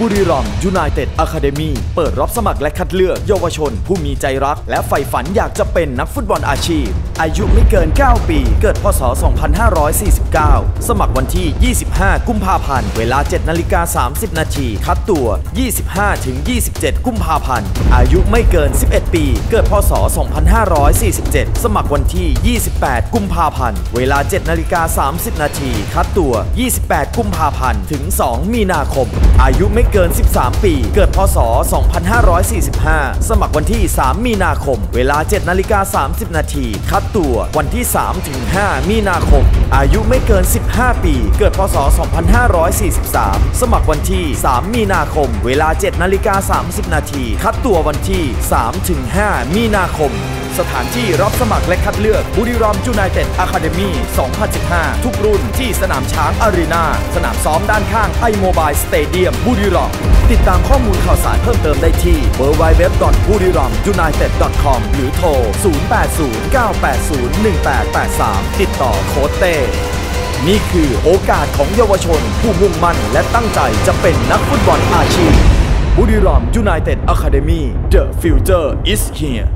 บุรีรัมยูไนเต็ดอะคาเดมีเปิดรับสมัครและคัดเลือกเยาวชน ผู้มีใจรัก และใฝ่ฝันอยากจะเป็นนักฟุตบอลอาชีพ อายุไม่เกิน 9 ปี เกิดพศ 2549 สมัครวันที่ 25 กุมภาพันธ์ เวลา 7 นาฬิกา 30 นาทีคัดตัว 25ถึง27 กุมภาพันธ์ อายุไม่เกิน 11 ปี เกิดพศ 2547 สมัครวันที่ 28 กุมภาพันธ์ เวลา 7 นาฬิกา 30 นาทีคัดตัว 28 กุมภาพันธ์ ถึง 2 มีนาคม อายุไม่เกิน 13 ปี เกิดพศ 2545 สมัครวันที่ 3 มีนาคม เวลา 7 นาฬิกา 30 นาที คัดตัววันที่3ถึง5มีนาคม อายุไม่เกิน 15 ปี เกิดพศ 2543 สมัครวันที่ 3 มีนาคม เวลา 7 นาฬิกา 30 นาที คัดตัววันที่3ถึง5มีนาคม สถานที่รับสมัครและคัดเลือกบุรีรัมย์ยูไนเต็ดอะคาเดมี่2015 ทุกรุ่นที่สนามช้างอารีนาสนามซ้อมด้านข้างไอโมบายสเตเดียมบุรีรัมย์ติดตามข้อมูลข่าวสารเพิ่มเติมได้ที่ w w w b u r i r a m u n i t e d c o m หรือโทร 0809801883 ติดต่อโค้ดเต้นี่คือโอกาสของเยาวชน ผู้มุ่งมั่นและตั้งใจจะเป็นนักฟุตบอลอาชีพบุรีรัมย์ยูไนเต็ดอะคาเดมี่ The future is here